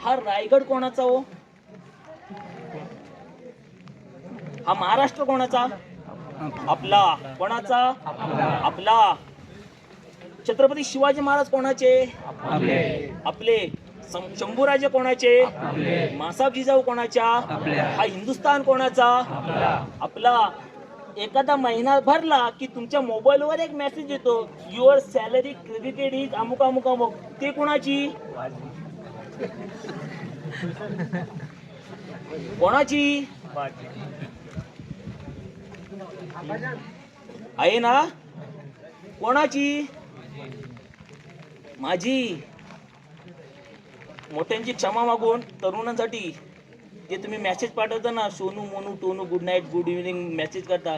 हा रायगड कोणाचा हो? हा महाराष्ट्र कोणाचा? आपला. कोणाचा? आपला. छत्रपती शिवाजी महाराज कोणाचे? आपले. शंभूराजे कोणाचे? मासाब जिजाऊ कोणाच्या? हा हिंदुस्थान कोणाचा? आपला. एखादा महिना भरला की तुमच्या मोबाईलवर एक मेसेज येतो. युअर सॅलरी क्रेडिटेड इज अमुक अमुक अमुक. ते कोणाची? कोणाची? आहे ना? कोणाची? माझी. मोठ्यांची क्षमा मागून तरुणांसाठी जे तुम्ही मेसेज पाठवता ना Sonu Monu Tonu good night good evening message करता.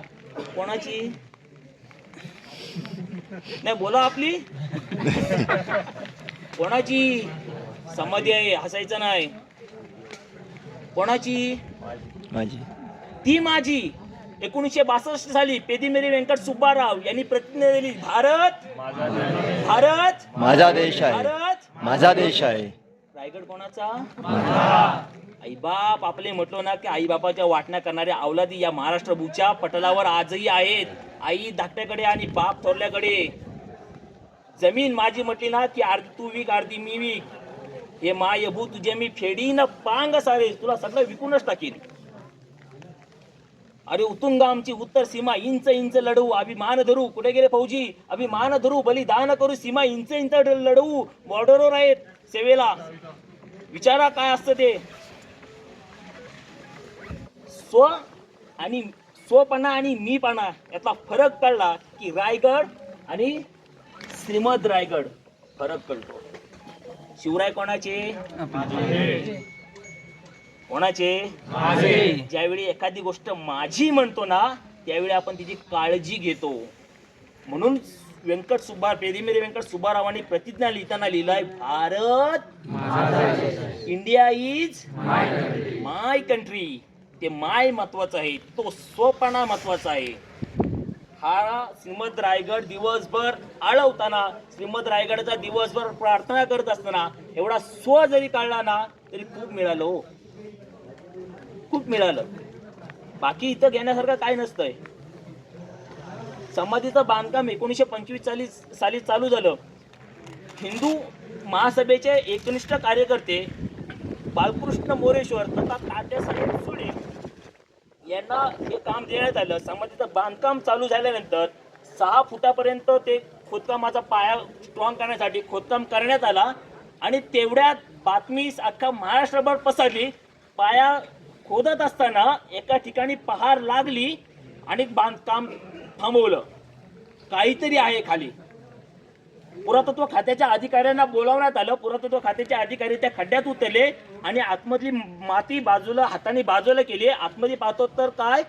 कोणाची? नाही बोला आपली. कोणाची? समाधी आहे हसायचं नाही. कोणाची? माझी. ती माझी. एकोणीसशे बासष्ट साली पेदिमेरी व्यंकट सुब्बाराव यांनी प्रतिज्ञा दिली. भारत भारत माझा देश आहे. भारत. माझा देश आहे. रायगड कोणाचा? आईबाप आपले म्हटलो ना की आईबापाच्या वाटण्या करणाऱ्या अवलादी या महाराष्ट्र भूच्या पटलावर आजही आहेत. आई धाकट्याकडे आणि बाप थोरल्याकडे. जमीन माझी म्हटली ना की अर्धी तू विक अर्धी मी विक. हे मायभू तुझे मी फेडीन पांग सारे तुला सगळं विकूनच टाकीन. अरे उतुंग आमची उत्तर सीमा इंच इंच लढवू अभिमान धरू. कुठे गेले फौजी? अभिमान धरू बलिदान करू. सीमा इंच इंच लढवू. बॉर्डरवर आहेत सेवेला. विचारा काय असतं ते. स्व आणि स्वपणा आणि मीपणा यातला फरक कळला की रायगड आणि श्रीमद रायगड फरक कळतो. शिवराय कोणाचे? कोणाचे? ज्यावेळी एखादी गोष्ट माझी म्हणतो ना त्यावेळी आपण तिची काळजी घेतो. म्हणून व्यंकट सुब्बा पेदिमेरी व्यंकट सुब्बारावांनी प्रतिज्ञा लिहिताना लिहिलाय Bharat India is my country ते माय महत्वाचं आहे तो स्वपणा महत्त्वाचा आहे. हा श्रीमद रायगड दिवसभर आळवताना श्रीमद रायगडचा दिवसभर प्रार्थना करत असताना एवढा स्व जरी काढला ना तरी खूप मिळालं हो. खूप मिळालं. बाकी इथं घेण्यासारखं काय नसतंय. समाधीचं बांधकाम एकोणीसशे पंचवीस साली साली चालू झालं. हिंदू महासभेचे एकनिष्ठ कार्यकर्ते बालकृष्ण मोरेश्वर तथा तात्यासाहेब सुळे यांना हे काम देण्यात आलं. समाधीचं बांधकाम चालू झाल्यानंतर सहा फुटापर्यंत ते खोदकामाचा पाया स्ट्रॉंग करण्यासाठी खोदकाम करण्यात आला. आणि तेवढ्यात बातमी अख्खा महाराष्ट्रभर पसरली. पाया खोदत असताना एका ठिकाणी पहार लागली आणि बांधकाम थांबवलं. काहीतरी आहे खाली. पुरातत्व खात्याच्या अधिकाऱ्यांना बोलावण्यात आलं. पुरातत्व खात्याचे अधिकारी त्या खड्ड्यात उतरले आणि आतमधली माती बाजूला हाताने बाजूला केली. आतमध्ये पाहतो तर काय?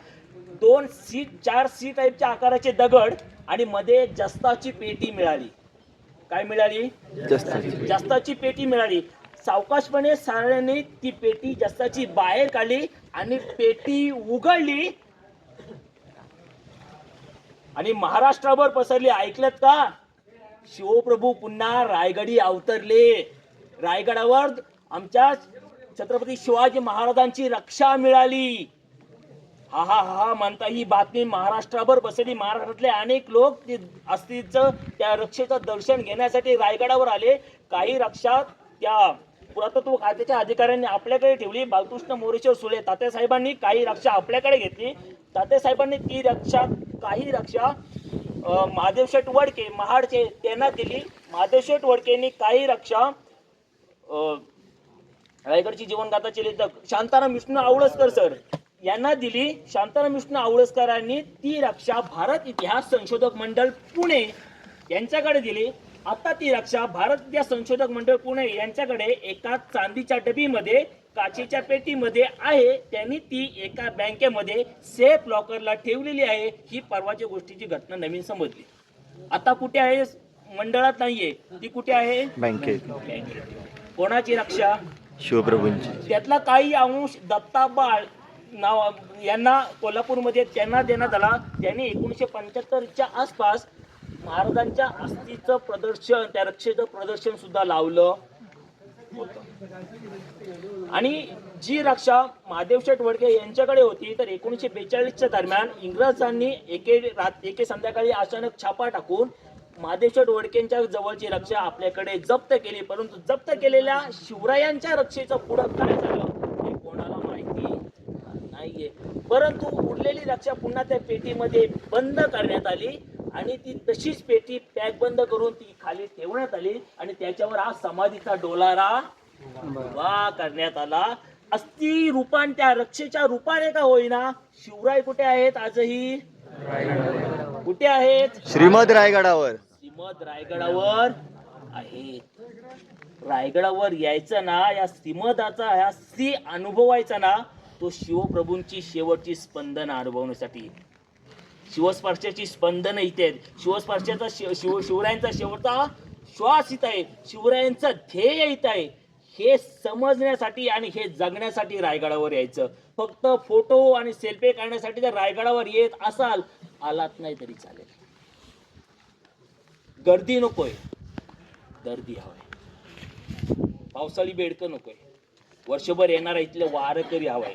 दोन सीट चार सी टाईपच्या आकाराचे दगड आणि मध्ये जस्ताची पेटी मिळाली. काय मिळाली? जस्ताची जस्ताची पेटी मिळाली. सावकाशपणे साऱ्याने ती पेटी जस्ताची बाहेर काढली आणि पेटी उघडली आणि महाराष्ट्रावर पसरली. ऐकलत का? शिवप्रभू पुन्हा रायगडी अवतरले. रायगडावर आमच्या छत्रपती शिवाजी महाराजांची रक्षा मिळाली. हा हा हा म्हणता ही बातमी महाराष्ट्राभर बसली. महाराष्ट्रातले अनेक लोक ते अस्थिचं त्या रक्षेचं दर्शन घेण्यासाठी रायगडावर आले. काही रक्षा त्या पुरातत्व खात्याच्या अधिकाऱ्यांनी आपल्याकडे ठेवली. बालकृष्ण मोरेश्वर सुळे तात्यासाहेबांनी काही रक्षा आपल्याकडे घेतली. तात्यासाहेबांनी ती रक्षा काही रक्षा अं, महादेव शेठ वडके महाडचे त्यांना दिली. महादेव शेठ वडकेंनी काही रक्षा अं, रायगडची जीवनगाथाचे लेखक शांताराम विष्णू आवळसकर सर यांना दिली. शांताराम विष्णू आवळसकरांनी ती रक्षा भारत इतिहास संशोधक मंडळ पुणे यांच्याकडे दिली. आता ती रक्षा भारत इतिहास संशोधक मंडळ पुणे यांच्याकडे एका चांदीच्या डबीमध्ये काचेच्या पेटीमध्ये आहे त्यांनी ती एका बँकेमध्ये सेफ लॉकरला ठेवलेली आहे. ही परवाच्या गोष्टीची घटना नवीन समजली. आता कुठे आहे? मंडळात नाहीये. ती कुठे आहे? बँकेत. कोणाची रक्षा? शिवप्रभूंची. त्यातला काही अंश दत्ता बाळ नाव यांना कोल्हापूरमध्ये त्यांना देण्यात आला. त्यांनी एकोणीसशे पंच्याहत्तरच्या आसपास महाराजांच्या अस्थिचं प्रदर्शन त्या रक्षेचं प्रदर्शन सुद्धा लावलं होतं. आणि जी रक्षा महादेव शेठ वडके यांच्याकडे होती तर एकोणीसशे बेचाळीसच्या दरम्यान इंग्रजांनी एके रात एके संध्याकाळी अचानक छापा टाकून महादेव शेठ वडकेंच्या जवळची रक्षा आपल्याकडे जप्त केली. परंतु जप्त केलेल्या शिवरायांच्या रक्षेचं पुढं काय झालं हे कोणाला माहिती नाहीये. परंतु उरलेली रक्षा पुन्हा त्या पेटीमध्ये बंद करण्यात आली आणि ती तशीच पेटी पॅक बंद करून ती खाली ठेवण्यात आली आणि त्याच्यावर हा समाधीचा डोलारा उभा करण्यात आला. अस्थि रूपान त्या रक्षेच्या रूपाने का होईना? शिवराय कुठे आहेत? आजही? कुठे आहेत? श्रीमद रायगडावर. श्रीमद रायगडावर आहेत. रायगडावर यायचं ना या श्रीमदाचा ह्या श्री अनुभवायचा ना तो शिवप्रभूंची शेवटची स्पंदन अनुभवण्यासाठी. शिवस्पर्शाची स्पंदन इथे आहेत. शिवस्पर्शाचा शिव शिव शिवरायांचा शेवटचा श्वास इथं आहे. शिवरायांचं ध्येय इथं आहे. हे समजण्यासाठी आणि हे जगण्यासाठी रायगडावर यायचं. फक्त फोटो आणि सेल्फी काढण्यासाठी जर रायगडावर येत असाल आलात नाही तरी चालेल. गर्दी नकोय. गर्दी हवाय. पावसाळी बेडकं नकोय. वर्षभर येणारा इथलं वारकरी हवाय.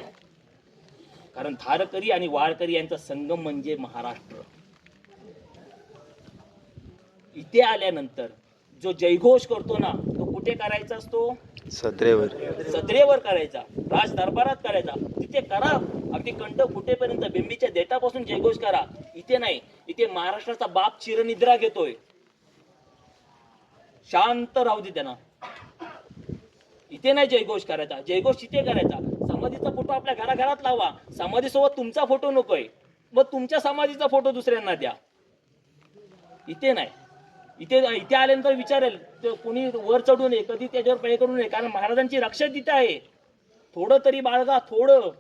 कारण थारकरी आणि वारकरी यांचा संगम म्हणजे महाराष्ट्र. इथे आल्यानंतर जो जयघोष करतो ना कुठे करायचा असतो? सत्रेवर सदरेवर करायचा. राज दरबारात करायचा. तिथे करा. अगदी कंठ फुटेपर्यंत बिंबीच्या देठापासून जयघोष करा. इथे नाही. इथे महाराष्ट्राचा बाप चिरनिद्रा घेतोय. शांत राहू दे त्यांना. इथे नाही जयघोष करायचा. जयघोष इथे करायचा. समाधीचा फोटो आपल्या घराघरात लावा. समाधीसोबत तुमचा फोटो नकोय. मग तुमच्या समाधीचा फोटो दुसऱ्यांना द्या. इथे नाही. इथे इथे आल्यानंतर विचारेल कोणी वर चढू नये कधी त्याच्यावर पे करू नये कारण महाराजांची रक्षा तिथे आहे. थोडं तरी बाळगा थोडं.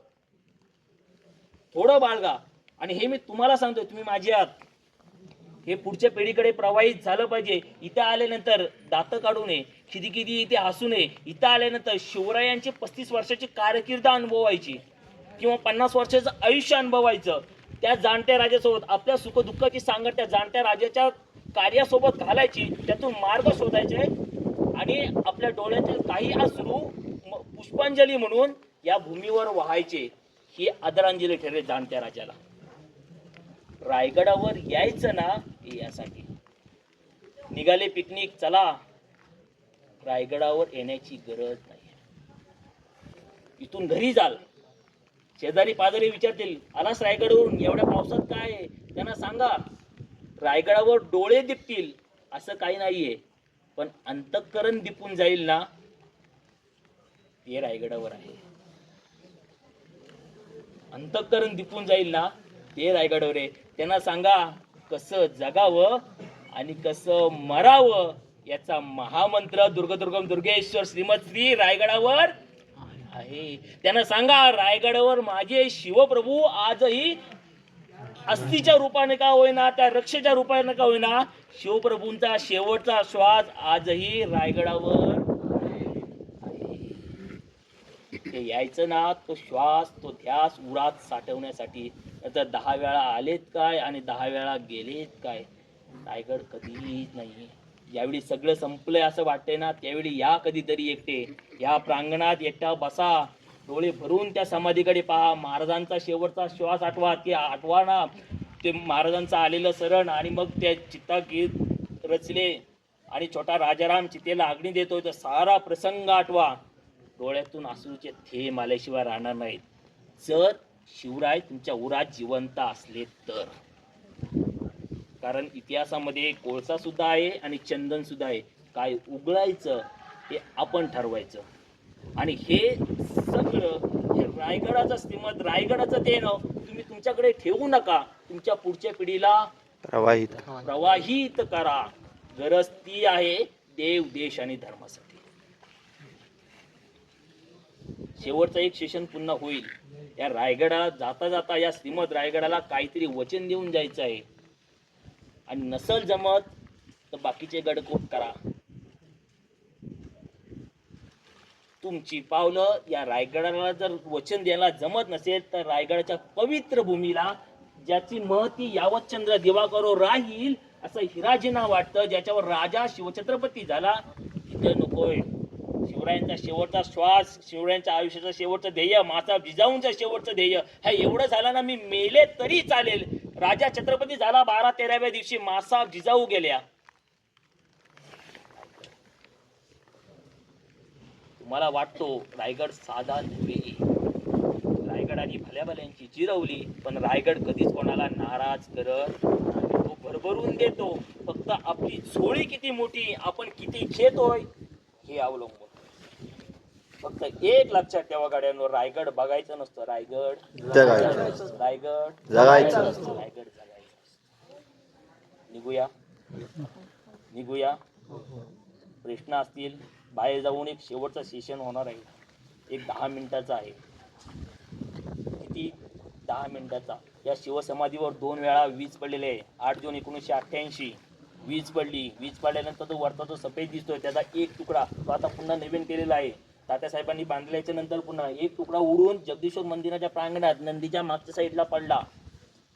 थोडं बाळगा. आणि हे मी तुम्हाला सांगतोय तुम्ही माझी आहात. हे पुढच्या पिढीकडे प्रवाहित झालं पाहिजे. इथं आल्यानंतर दात काढू नये किती किती इथे हसू नये. इथं आल्यानंतर शिवरायांची पस्तीस वर्षाची कारकीर्द अनुभवायची किंवा पन्नास वर्षाचं आयुष्य अनुभवायचं. त्या जाणत्या राजासोबत आपल्या सुखदुःखाची सांगड त्या जाणत्या राजाच्या कार्यासोबत घालायची त्यातून मार्ग शोधायचे आणि आपल्या डोळ्यातील काही अश्रू पुष्पांजली म्हणून या भूमीवर व्हायचे. ही आदरांजली ठरेल जाणत्या राजाला. रायगडावर यायचं ना यासाठी. निघाले पिकनिक चला. रायगडावर येण्याची गरज नाही. इथून घरी जाल. शेजारी पाजारी विचारतील आलास रायगडवरून? एवढ्या पावसात काय? आहे? त्यांना सांगा. रायगडावर डोळे दिपतील असं काही नाहीये. पण अंतःकरण दिपून जाईल ना ते रायगडावर आहे. अंतःकरण दिपून जाईल ना ते रायगडावर आहे. त्यांना सांगा कसं जगावं आणि कसं मरावं याचा महामंत्र दुर्गदुर्गम दुर्गेश्वर श्रीमद श्री रायगडावर आहे. त्यांना सांगा रायगडावर माझे शिवप्रभू आजही अस्थिच्या रूपाने का होईना त्या रक्षेच्या रूपाने का होईना शिवप्रभूंचा शेवटचा श्वास आजही रायगडावर ते यायचं ना तो श्वास तो ध्यास उरात साठवण्यासाठी. तर दहा वेळा आलेत काय आणि दहा वेळा गेलेत काय? रायगड कधीच नाही. ज्यावेळी सगळं संपलंय असं वाटतंय ना त्यावेळी या कधीतरी एकटे या प्रांगणात एकटा बसा डोळे भरून त्या समाधीकडे पहा. महाराजांचा शेवटचा श्वास आठवा की आठवा ना. ते महाराजांचं आलेलं सरण आणि मग त्या चित्ता गीत रचले आणि छोटा राजाराम चितेला अग्नी देतोय. तर सारा प्रसंग आठवा. डोळ्यातून आसूचे थेंब आल्याशिवाय राहणार नाहीत. जर शिवराय तुमच्या उरात जिवंत असले तर. कारण इतिहासामध्ये कोळसा सुद्धा आहे आणि चंदन सुद्धा आहे. काय उगळायचं हे आपण ठरवायचं. आणि हे सगळं हे रायगडाचं श्रीमद रायगडाचं ते ना तुम्ही तुमच्याकडे ठेवू नका. तुमच्या पुढच्या पिढीला प्रवाहित प्रवाहित करा. गरज ती आहे देव देश आणि धर्मासाठी. शेवटचं एक सेशन पुन्हा होईल. या रायगडाला जाता जाता या श्रीमद रायगडाला काहीतरी वचन देऊन जायचं आहे. आणि नसल जमत तर बाकीचे गडकोट करा. तुमची पावलं या रायगडाला जर वचन द्यायला जमत नसेल तर रायगडाच्या पवित्र भूमीला ज्याची महती यावत चंद्र दिवाकरो राहील असं हिराजींना वाटतं ज्याच्यावर राजा शिवछत्रपती झाला इथे नकोय. शिवरायांचा शेवटचा श्वास शिवरायांच्या आयुष्याचं शेवटचं ध्येय माता जिजाऊंचा शेवटचं ध्येय हा एवढं झालं ना मी मेले तरी चालेल. राजा छत्रपती झाला बारा तेराव्या दिवशी मासा जिजाऊ गेल्या. तुम्हाला वाटतो रायगड साधा नव्हे. रायगडाने भल्या भल्यांची जिरवली पण रायगड कधीच कोणाला नाराज करत तो भरभरून देतो. फक्त आपली झोळी किती मोठी आपण किती घेतोय हे अवलंबून फक्त एक लक्षात ठेवा गाड्यांवर रायगड बघायचं नसतं. रायगड जगायचं. रायगड जगायचं. रायगड जगायचं. निघूया. निघूया. प्रश्न असतील. बाहेर जाऊन एक शेवटचं सेशन होणार आहे. एक दहा मिनिटाचं आहे. किती? दहा मिनिटाचा. या शिवसमाधीवर दोन वेळा वीज पडलेली आहे. आठ जून एकोणीसशे अठ्ठ्याऐंशी. वीज पडली. वीज पडल्यानंतर तो वरचा जो सफेद दिसतोय त्याचा एक तुकडा तो आता पुन्हा नवीन केलेला आहे. तात्यासाहेबांनी बांधल्याच्या नंतर पुन्हा एक तुकडा उडून जगदीश्वर मंदिराच्या प्रांगणात नंदीच्या मागच्या साईडला पडला.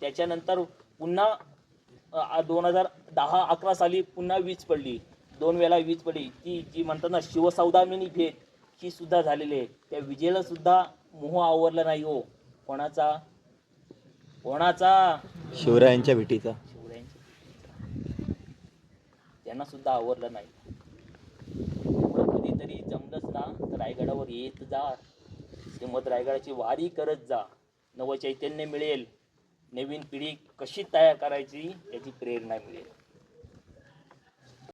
त्याच्यानंतर पुन्हा दोन हजार दहा अकरा साली पुन्हा वीज पडली. दोन वेळा वीज पडली. ती जी म्हणतात ना शिवसौदामिनी भेट ही सुद्धा झालेली आहे. त्या विजेला सुद्धा मोह आवरला नाही हो. कोणाचा? कोणाचा? शिवरायांच्या भेटीचा. शिवरायांच्या त्यांना सुद्धा आवरलं नाही. जमलंच ना तर रायगडावर येत जा. श्रीमद रायगडाची वारी करत जा. नवचैतन्य मिळेल. नवीन पिढी कशी तयार करायची याची प्रेरणा मिळेल.